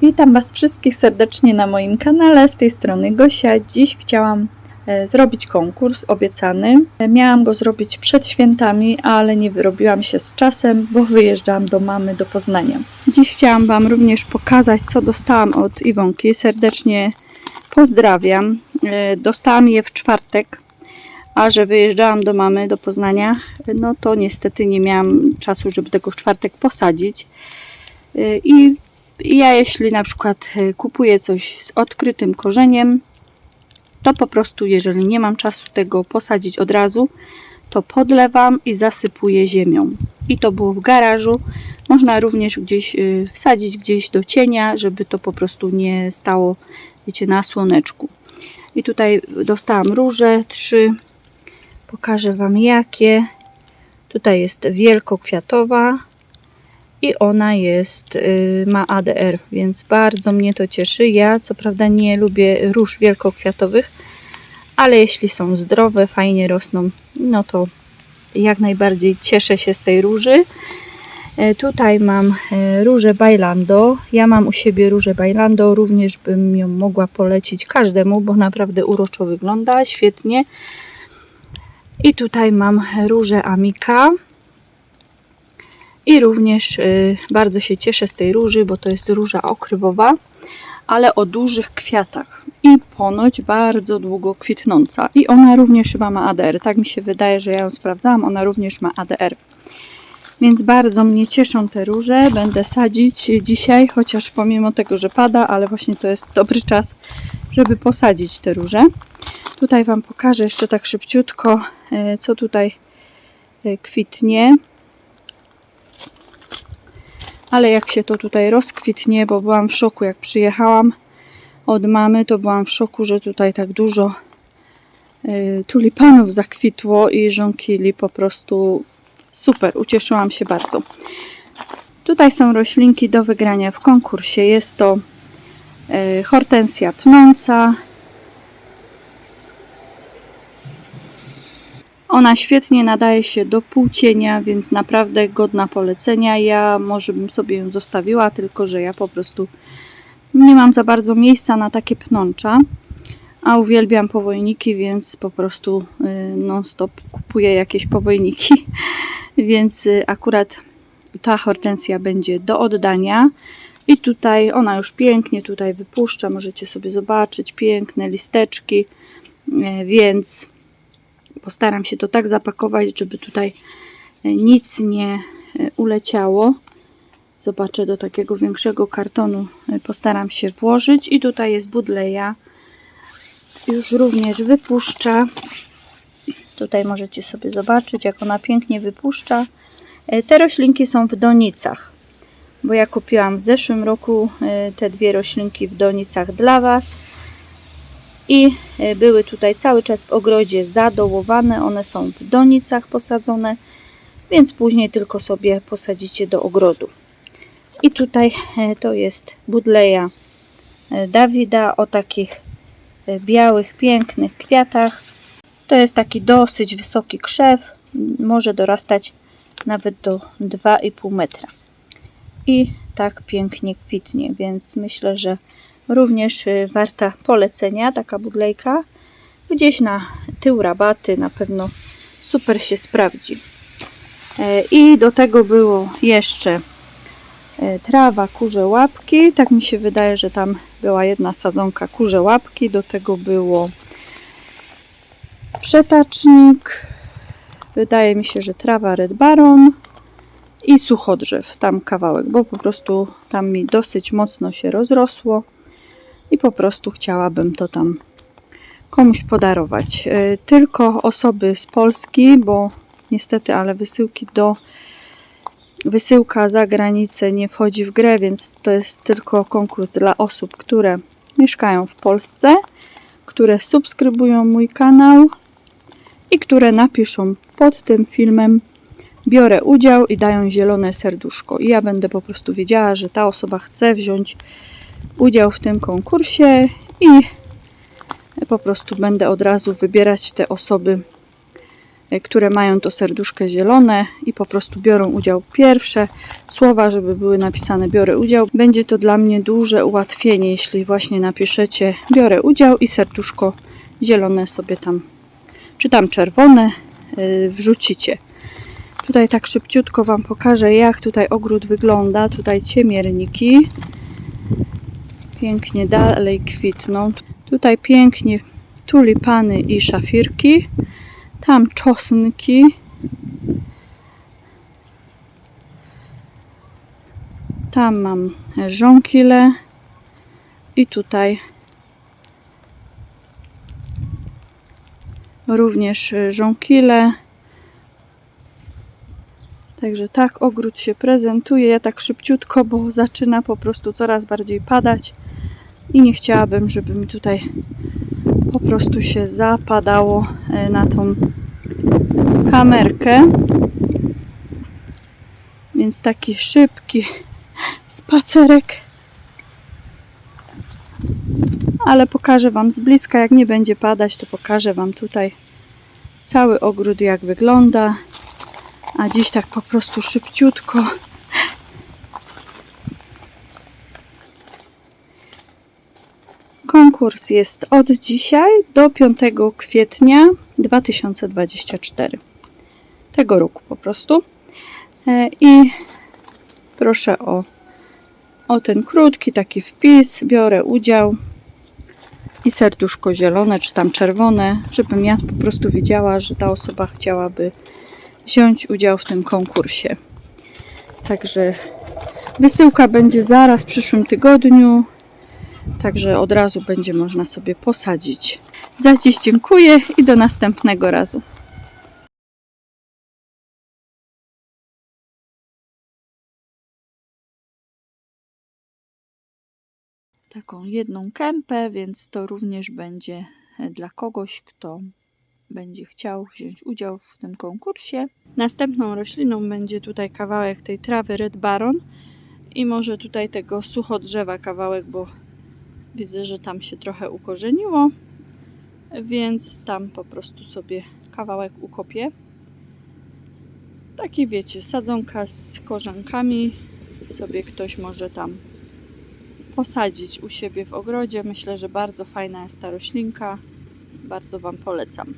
Witam Was wszystkich serdecznie na moim kanale. Z tej strony Gosia. Dziś chciałam e, zrobić konkurs obiecany. E, Miałam go zrobić przed świętami, ale nie wyrobiłam się z czasem, bo wyjeżdżałam do mamy do Poznania. Dziś chciałam Wam również pokazać, co dostałam od Iwonki. Serdecznie pozdrawiam. E, Dostałam je w czwartek, a że wyjeżdżałam do mamy do Poznania, no to niestety nie miałam czasu, żeby tego w czwartek posadzić. I ja jeśli na przykład e, kupuję coś z odkrytym korzeniem, to po prostu jeżeli nie mam czasu tego posadzić od razu, to podlewam i zasypuję ziemią. I to było w garażu. Można również gdzieś y, wsadzić gdzieś do cienia, żeby to po prostu nie stało, wiecie, na słoneczku. I tutaj dostałam róże, trzy. Pokażę Wam jakie. Tutaj jest wielkokwiatowa, i ona jest, y, ma ADR, więc bardzo mnie to cieszy. Ja co prawda nie lubię róż wielkokwiatowych, ale jeśli są zdrowe, fajnie rosną, no to jak najbardziej cieszę się z tej róży. E, Tutaj mam e, różę Bailando. Ja mam u siebie różę Bailando, również bym ją mogła polecić każdemu, bo naprawdę uroczo wygląda, świetnie. I tutaj mam różę Amika. I również y, bardzo się cieszę z tej róży, bo to jest róża okrywowa, ale o dużych kwiatach i ponoć bardzo długo kwitnąca. I ona również chyba ma ADR. Tak mi się wydaje, że ja ją sprawdzałam. Ona również ma ADR. Więc bardzo mnie cieszą te róże. Będę sadzić dzisiaj, chociaż pomimo tego, że pada, ale właśnie to jest dobry czas, żeby posadzić te róże. Tutaj Wam pokażę jeszcze tak szybciutko, y, co tutaj y, kwitnie ale jak się to tutaj rozkwitnie, bo byłam w szoku, jak przyjechałam od mamy, to byłam w szoku, że tutaj tak dużo y, tulipanów zakwitło i żonkili po prostu super, ucieszyłam się bardzo. Tutaj są roślinki do wygrania w konkursie. Jest to y, hortensja pnąca, Ona świetnie nadaje się do półcienia, więc naprawdę godna polecenia. Ja może bym sobie ją zostawiła, tylko że ja po prostu nie mam za bardzo miejsca na takie pnącza, a uwielbiam powojniki, więc po prostu y, non-stop kupuję jakieś powojniki. Więc y, akurat ta hortensja będzie do oddania. I tutaj ona już pięknie tutaj wypuszcza, możecie sobie zobaczyć, piękne listeczki, y, więc Postaram się to tak zapakować, żeby tutaj e, nic nie e, uleciało. Zobaczę do takiego większego kartonu e, postaram się włożyć i tutaj jest budleja. Już również wypuszcza. Tutaj możecie sobie zobaczyć, jak ona pięknie wypuszcza. Te roślinki są w donicach, bo ja kupiłam w zeszłym roku te dwie roślinki w donicach dla Was i e, były tutaj cały czas w ogrodzie zadołowane. One są w donicach posadzone, więc później tylko sobie posadzicie do ogrodu. I tutaj e, to jest budleja e, Dawida o takich białych, pięknych kwiatach. To jest taki dosyć wysoki krzew, może dorastać nawet do 2,5 metra. I tak pięknie kwitnie, więc myślę, że Również y, warta polecenia taka budlejka. Gdzieś na tył rabaty na pewno super się sprawdzi. E, I do tego było jeszcze e, trawa kurze łapki. Tak mi się wydaje, że tam była jedna sadzonka kurze łapki. Do tego było przetacznik. Wydaje mi się, że trawa Red Baron i suchodrzew. Tam kawałek, bo po prostu tam mi dosyć mocno się rozrosło i po prostu chciałabym to tam komuś podarować. E, tylko osoby z Polski, bo niestety, ale wysyłki do wysyłka za granicę nie wchodzi w grę, więc to jest tylko konkurs dla osób, które mieszkają w Polsce, które subskrybują mój kanał i które napiszą pod tym filmem biorę udział i dają zielone serduszko. I ja będę po prostu wiedziała, że ta osoba chce wziąć udział w tym konkursie i po prostu będę od razu wybierać te osoby e, które mają to serduszko zielone i po prostu biorą udział. Pierwsze słowa, żeby były napisane biorę udział. Będzie to dla mnie duże ułatwienie, jeśli właśnie napiszecie biorę udział i serduszko zielone sobie tam, czy tam czerwone yy, wrzucicie. Tutaj tak szybciutko Wam pokażę, jak tutaj ogród wygląda. Tutaj ciemierniki. Pięknie dalej kwitną. Tutaj pięknie tulipany i szafirki. Tam czosnki. Tam mam żonkile. I tutaj również żonkile. Także tak ogród się prezentuje. Ja tak szybciutko, bo zaczyna po prostu coraz bardziej padać i nie chciałabym, żeby mi tutaj po prostu się zapadało e, na tą kamerkę. Więc taki szybki spacerek. Ale pokażę Wam z bliska, jak nie będzie padać, to pokażę Wam tutaj cały ogród, jak wygląda. A dziś tak po prostu szybciutko. Konkurs jest od dzisiaj do 5 kwietnia 2024. Tego roku po prostu. E, I proszę o, o ten krótki taki wpis. Biorę udział i serduszko zielone czy tam czerwone, żebym ja po prostu wiedziała, że ta osoba chciałaby wziąć udział w tym konkursie. Także wysyłka będzie zaraz w przyszłym tygodniu. Także od razu będzie można sobie posadzić. Za dziś dziękuję i do następnego razu. Taką jedną kępę, więc to również będzie dla kogoś, kto będzie chciał wziąć udział w tym konkursie. Następną rośliną będzie tutaj kawałek tej trawy Red Baron i może tutaj tego suchodrzewa kawałek, bo widzę, że tam się trochę ukorzeniło, więc tam po prostu sobie kawałek ukopię. Taki wiecie, sadzonka z korzonkami sobie ktoś może tam posadzić u siebie w ogrodzie. Myślę, że bardzo fajna jest ta roślinka. Bardzo Wam polecam.